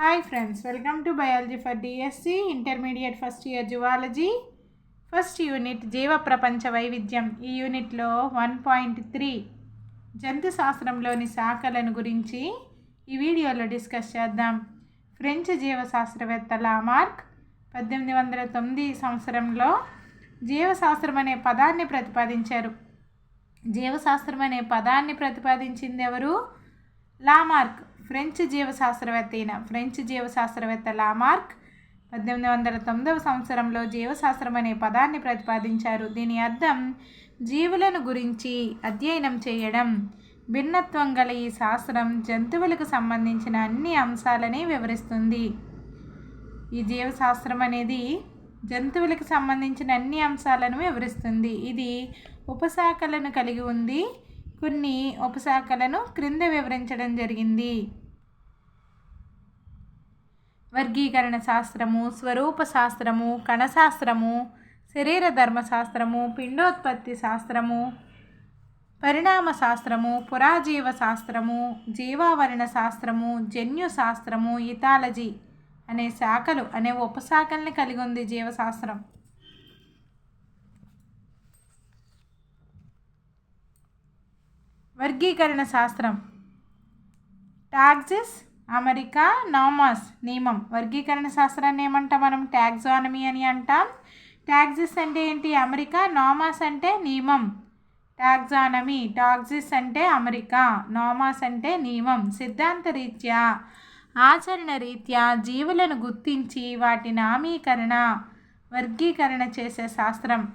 Hi friends welcome to biology for DSC intermediate first year zoology first unit జీవ ప్రపంచ వైవిధ్యం. ఈ యూనిట్లో వన్ పాయింట్ త్రీ జంతు శాస్త్రంలోని శాఖలను గురించి ఈ వీడియోలో డిస్కస్ చేద్దాం. ఫ్రెంచ్ జీవశాస్త్రవేత్త లామార్క్ పద్దెనిమిది వందల తొమ్మిది సంవత్సరంలో జీవశాస్త్రం అనే పదాన్ని ప్రతిపాదించారు. జీవశాస్త్రం అనే పదాన్ని ప్రతిపాదించింది ఎవరు? లామార్క్ ఫ్రెంచ్ జీవశాస్త్రవేత్త అయిన ఫ్రెంచ్ జీవశాస్త్రవేత్త లామార్క్ పద్దెనిమిది వందల తొమ్మిదవ సంవత్సరంలో జీవశాస్త్రం అనే పదాన్ని ప్రతిపాదించారు. దీని అర్థం జీవులను గురించి అధ్యయనం చేయడం భిన్నత్వం గల ఈ శాస్త్రం జంతువులకు సంబంధించిన అన్ని అంశాలని వివరిస్తుంది. ఈ జీవశాస్త్రం అనేది జంతువులకు సంబంధించిన అన్ని అంశాలను వివరిస్తుంది. ఇది ఉపశాఖలను కలిగి ఉంది కొన్ని ఉపశాఖలను క్రింద వివరించడం జరిగింది. వర్గీకరణ శాస్త్రము స్వరూప శాస్త్రము కణశాస్త్రము శరీర ధర్మశాస్త్రము పిండోత్పత్తి శాస్త్రము పరిణామ శాస్త్రము పురాజీవ శాస్త్రము జీవావరణ శాస్త్రము జన్యు శాస్త్రము ఇథాలజీ అనే శాఖలు అనే ఉపశాఖల్ని కలిగి ఉంది జీవశాస్త్రం. వర్గీకరణ శాస్త్రం. టాక్సిస్ అమెరికా నామాస్ నియమం. వర్గీకరణ శాస్త్రాన్ని ఏమంటాం మనం? ట్యాక్సానమీ అని అంటాం. ట్యాక్సిస్ అంటే ఏంటి? అమెరికా నామాస్ అంటే నియమం. టాక్సానమీ టాక్సిస్ అంటే అమెరికా నామాస్ అంటే నియమం. సిద్ధాంత రీత్యా ఆచరణ రీత్యా జీవులను గుర్తించి వాటి నామీకరణ వర్గీకరణ చేసే శాస్త్రం.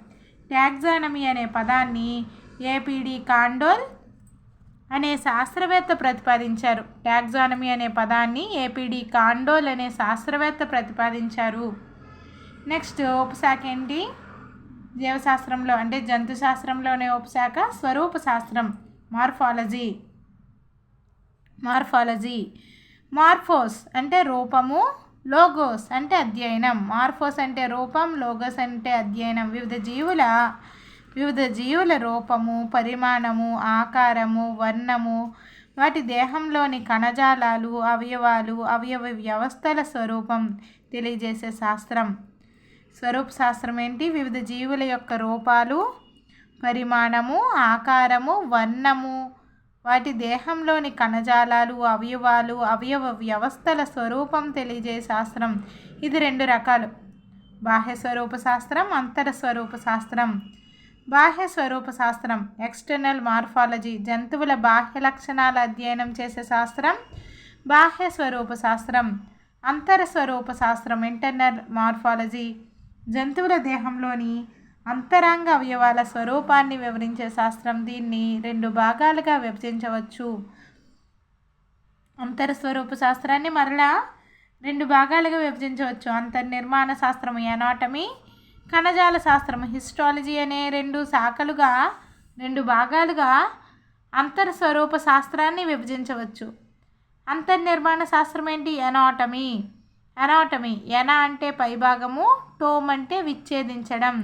ట్యాక్సానమీ అనే పదాన్ని ఏపీడి కాండోల్ అనే శాస్త్రవేత్త ప్రతిపాదించారు. టాక్సానమీ అనే పదాన్ని ఏపీడి కాండోల్ అనే శాస్త్రవేత్త ప్రతిపాదించారు. నెక్స్ట్ ఉపశాఖ ఏంటి? జీవశాస్త్రంలో అంటే జంతు శాస్త్రంలోనే ఉపశాఖ స్వరూప శాస్త్రం మార్ఫాలజీ. మార్ఫాలజీ. మార్ఫోస్ అంటే రూపము లోగోస్ అంటే అధ్యయనం. మార్ఫోస్ అంటే రూపం లోగోస్ అంటే అధ్యయనం. వివిధ జీవుల వివిధ జీవుల రూపము పరిమాణము ఆకారము వర్ణము వాటి దేహంలోని కణజాలాలు అవయవాలు అవయవ వ్యవస్థల స్వరూపం తెలియజేసే శాస్త్రం. స్వరూప శాస్త్రం ఏంటి? వివిధ జీవుల యొక్క రూపాలు పరిమాణము ఆకారము వర్ణము వాటి దేహంలోని కణజాలాలు అవయవాలు అవయవ వ్యవస్థల స్వరూపం తెలియజే శాస్త్రం. ఇది రెండు రకాలు. బాహ్య స్వరూప శాస్త్రం అంతర స్వరూప శాస్త్రం. బాహ్య స్వరూప శాస్త్రం ఎక్స్టర్నల్ మార్ఫాలజీ జంతువుల బాహ్య లక్షణాల అధ్యయనం చేసే శాస్త్రం బాహ్య స్వరూప శాస్త్రం అంతర స్వరూప శాస్త్రం ఇంటర్నల్ మార్ఫాలజీ జంతువుల దేహంలోని అంతరాంగ అవయవాల స్వరూపాన్ని వివరించే శాస్త్రం. దీన్ని రెండు భాగాలుగా విభజించవచ్చు. అంతర స్వరూప శాస్త్రాన్ని మరలా రెండు భాగాలుగా విభజించవచ్చు. అంతర్నిర్మాణ శాస్త్రం ఎనాటమీ కణజాల శాస్త్రం. హిస్టాలజీ అనే రెండు శాఖలుగా రెండు భాగాలుగా అంతర్ స్వరూప శాస్త్రాన్ని విభజించవచ్చు. అంతర్నిర్మాణ శాస్త్రం ఏంటి? ఎనాటమీ ఎనాటమీ ఎన అంటే పైభాగము టోమ్ అంటే విచ్ఛేదించడం.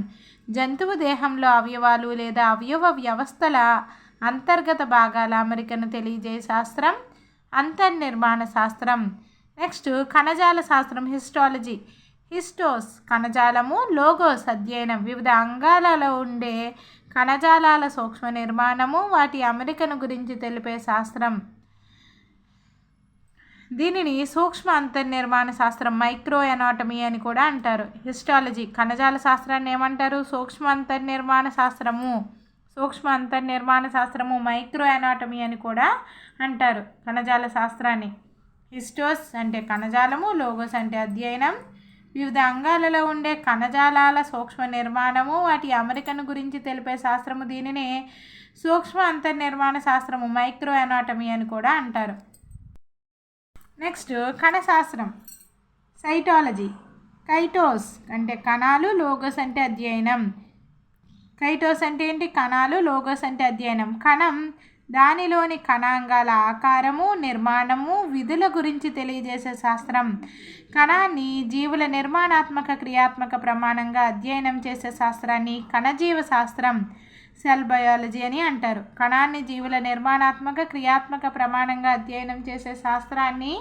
జంతువు దేహంలో అవయవాలు లేదా అవయవ వ్యవస్థల అంతర్గత భాగాల అమరికను తెలియజే శాస్త్రం. అంతర్నిర్మాణ శాస్త్రం. నెక్స్ట్ కణజాల శాస్త్రం హిస్టాలజీ హిస్టోస్ కణజాలము లోగోస్ అధ్యయనం వివిధ అంగాలలో ఉండే కణజాలాల సూక్ష్మ నిర్మాణము వాటి అమెరికను గురించి తెలిపే శాస్త్రం. దీనిని సూక్ష్మ అంతర్నిర్మాణ శాస్త్రం మైక్రో ఎనాటమీ అని కూడా అంటారు. హిస్టాలజీ కణజాల శాస్త్రాన్ని ఏమంటారు? సూక్ష్మ అంతర్నిర్మాణ శాస్త్రము. సూక్ష్మ అంతర్నిర్మాణ శాస్త్రము మైక్రో ఎనాటమీ అని కూడా అంటారు కణజాల శాస్త్రాన్ని. హిస్టోస్ అంటే కణజాలము లోగోస్ అంటే అధ్యయనం. వివిధ అంగాలలో ఉండే కణజాలాల సూక్ష్మ నిర్మాణము వాటి అమరికను గురించి తెలిపే శాస్త్రము దీనినే సూక్ష్మ అంతర్నిర్మాణ శాస్త్రము మైక్రో ఎనాటమీ అని కూడా అంటారు. నెక్స్ట్ కణశాస్త్రం. సైటాలజీ. కైటోస్ అంటే కణాలు లోగోస్ అంటే అధ్యయనం. కైటోస్ అంటే ఏంటి? కణాలు లోగోస్ అంటే అధ్యయనం. కణం దానిలోని కణాంగాల ఆకారము నిర్మాణము విధుల గురించి తెలియజేసే శాస్త్రం. కణాన్ని జీవుల నిర్మాణాత్మక క్రియాత్మక ప్రమాణంగా అధ్యయనం చేసే శాస్త్రాన్ని కణజీవ శాస్త్రం సెల్ బయాలజీ అని అంటారు. కణాన్ని జీవుల నిర్మాణాత్మక క్రియాత్మక ప్రమాణంగా అధ్యయనం చేసే శాస్త్రాన్ని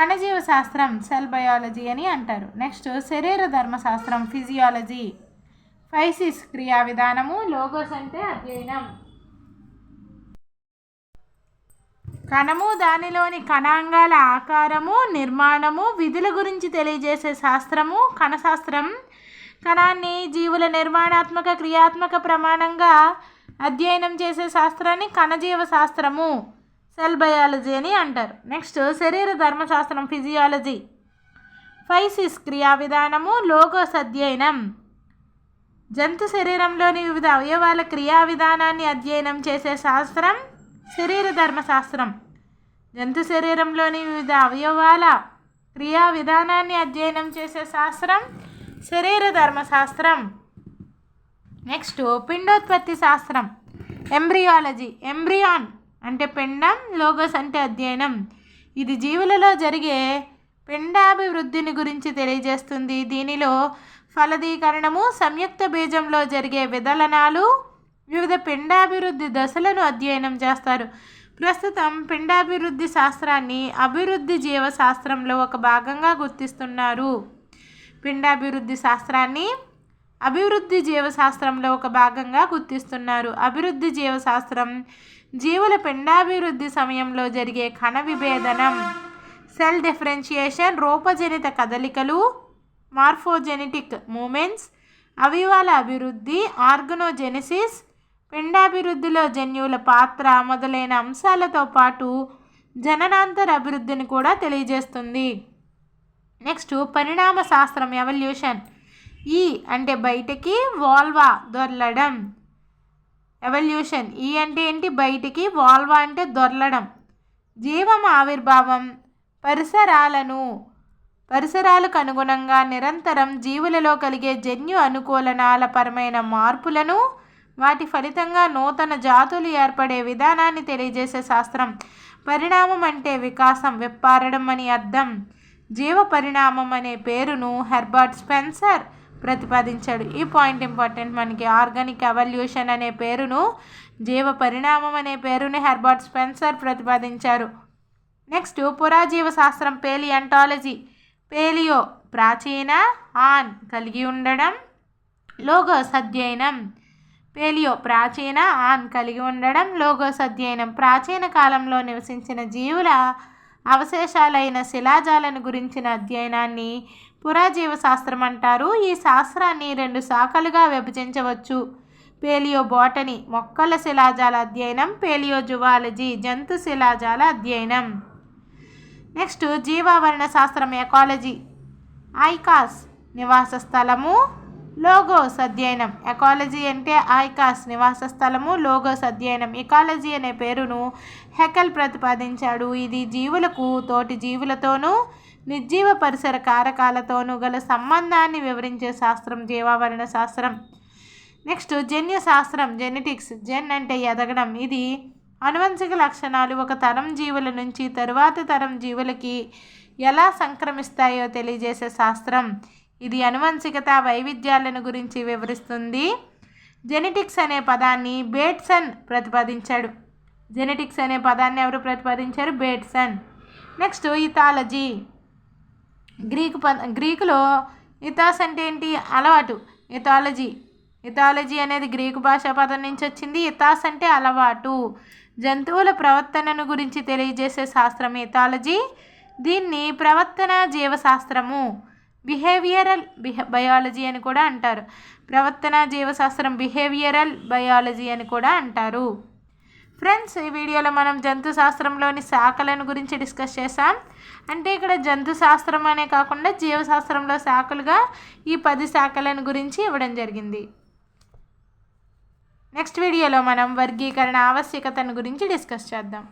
కణజీవ శాస్త్రం సెల్ బయాలజీ అని అంటారు. నెక్స్ట్ శరీర ధర్మశాస్త్రం ఫిజియాలజీ. ఫైసిస్ క్రియా విధానము లోగోస్ అంటే అధ్యయనం. కణము దానిలోని కణాంగాల ఆకారము నిర్మాణము విధుల గురించి తెలియజేసే శాస్త్రము కణశాస్త్రం. కణాన్ని జీవుల నిర్మాణాత్మక క్రియాత్మక ప్రమాణంగా అధ్యయనం చేసే శాస్త్రాన్ని కణజీవ శాస్త్రము సెల్ బయాలజీ అని అంటారు. నెక్స్ట్ శరీర ధర్మశాస్త్రం ఫిజియాలజీ ఫైసిస్ క్రియా విధానము లోగోస్ అధ్యయనం. జంతు శరీరంలోని వివిధ అవయవాల క్రియా విధానాన్ని అధ్యయనం చేసే శాస్త్రం. శరీర ధర్మశాస్త్రం జంతు శరీరంలోని వివిధ అవయవాల క్రియా విధానాన్ని అధ్యయనం చేసే శాస్త్రం శరీర ధర్మశాస్త్రం నెక్స్ట్ పిండోత్పత్తి శాస్త్రం. ఎంబ్రియాలజీ ఎంబ్రియాన్ అంటే పిండం లోగస్ అంటే అధ్యయనం. ఇది జీవులలో జరిగే పిండాభివృద్ధిని గురించి తెలియజేస్తుంది. దీనిలో ఫలదీకరణము సంయుక్త బీజంలో జరిగే విదలనాలు వివిధ పిండాభివృద్ధి దశలను అధ్యయనం చేస్తారు. ప్రస్తుతం పిండాభివృద్ధి శాస్త్రాన్ని అభివృద్ధి జీవశాస్త్రంలో ఒక భాగంగా గుర్తిస్తున్నారు. పిండాభివృద్ధి శాస్త్రాన్ని అభివృద్ధి జీవశాస్త్రంలో ఒక భాగంగా గుర్తిస్తున్నారు. అభివృద్ధి జీవశాస్త్రం జీవుల పిండాభివృద్ధి సమయంలో జరిగే కణ విభేదనం సెల్ డిఫరెన్షియేషన్ రూపజనిత కదలికలు మార్ఫోజెనెటిక్ మూమెంట్స్ అవయవాల అభివృద్ధి ఆర్గనోజెనిసిస్ పిండాభివృద్ధిలో జన్యువుల పాత్ర మొదలైన అంశాలతో పాటు జననాంతర అభివృద్ధిని కూడా తెలియజేస్తుంది. నెక్స్ట్ పరిణామ శాస్త్రం ఎవల్యూషన్. ఈ అంటే బయటకి వాల్వా దొర్లడం. ఎవల్యూషన్. ఈ అంటే ఏంటి? బయటికి వాల్వా అంటే దొర్లడం. జీవం ఆవిర్భావం. పరిసరాలను. పరిసరాలకు అనుగుణంగా నిరంతరం జీవులలో కలిగే జన్యు అనుకూలనాల పరమైన మార్పులను వాటి ఫలితంగా నూతన జాతులు ఏర్పడే విధానాన్ని తెలియజేసే శాస్త్రం. పరిణామం అంటే వికాసం వెప్పారడం అని అర్థం. జీవ పరిణామం అనే పేరును హెర్బర్ట్ స్పెన్సర్ ప్రతిపాదించాడు. ఈ పాయింట్ ఇంపార్టెంట్. మనకి ఆర్గానిక్ ఎవల్యూషన్ అనే పేరును జీవ పరిణామం అనే పేరుని హెర్బర్ట్ స్పెన్సర్ ప్రతిపాదించారు. నెక్స్ట్ పురాజీవ శాస్త్రం పేలియంటాలజీ. పేలియో ప్రాచీన ఆన్ కలిగి ఉండడం లోగోస్ అధ్యయనం. పేలియో ప్రాచీన ఆన్ కలిగి ఉండడం లోగోస్ అధ్యయనం ప్రాచీన కాలంలో నివసించిన జీవుల అవశేషాలైన శిలాజాలను గురించిన అధ్యయనాన్ని పురాజీవ శాస్త్రం అంటారు. ఈ శాస్త్రాన్ని రెండు శాఖలుగా విభజించవచ్చు. పేలియో బోటనీ మొక్కల శిలాజాల అధ్యయనం పేలియో జువాలజీ జంతు శిలాజాల అధ్యయనం. నెక్స్ట్ జీవావరణ శాస్త్రం ఎకాలజీ. ఐకాస్ నివాస స్థలము లోగోస్ అధ్యయనం ఎకాలజీ అంటే ఐకాస్ నివాస స్థలము. లోగోస్ అధ్యయనం ఎకాలజీ అనే పేరును హెకల్ ప్రతిపాదించాడు. ఇది జీవులకు తోటి జీవులతోనూ నిర్జీవ పరిసర కారకాలతోనూ గల సంబంధాన్ని వివరించే శాస్త్రం జీవావరణ శాస్త్రం. నెక్స్ట్ జన్యు శాస్త్రం జెనెటిక్స్. జెన్ అంటే ఎదగడం. ఇది అనువంశిక లక్షణాలు. ఒక తరం జీవుల నుంచి తరువాత తరం జీవులకి ఎలా సంక్రమిస్తాయో తెలియజేసే శాస్త్రం. ఇది అనువంశికత వైవిధ్యాలను గురించి వివరిస్తుంది. జెనెటిక్స్ అనే పదాన్ని బేట్సన్ ప్రతిపాదించాడు. జెనెటిక్స్ అనే పదాన్ని ఎవరు ప్రతిపాదించారు? బేట్సన్. Next ethology. గ్రీకు పద గ్రీకులో ఇథాస్ అంటే ఏంటి? అలవాటు. ఇథాలజీ. ఇథాలజీ అనేది గ్రీకు భాషా పదం నుంచి వచ్చింది. ఇథాస్ అంటే అలవాటు. జంతువుల ప్రవర్తనను గురించి తెలియజేసే శాస్త్రం ఇథాలజీ. దీన్ని ప్రవర్తన జీవశాస్త్రము. బిహేవియరల్ బిహే బయాలజీ అని కూడా అంటారు. ప్రవర్తన జీవశాస్త్రం బిహేవియరల్ బయాలజీ అని కూడా అంటారు. ఫ్రెండ్స్ ఈ వీడియోలో మనం జంతు శాస్త్రంలోని శాఖలను గురించి డిస్కస్ చేసాం అంటే ఇక్కడ జంతు శాస్త్రం అనే కాకుండా జీవశాస్త్రంలో శాఖలుగా ఈ పది శాఖలను గురించి ఇవ్వడం జరిగింది. నెక్స్ట్ వీడియోలో మనం వర్గీకరణ ఆవశ్యకతను గురించి డిస్కస్ చేద్దాం.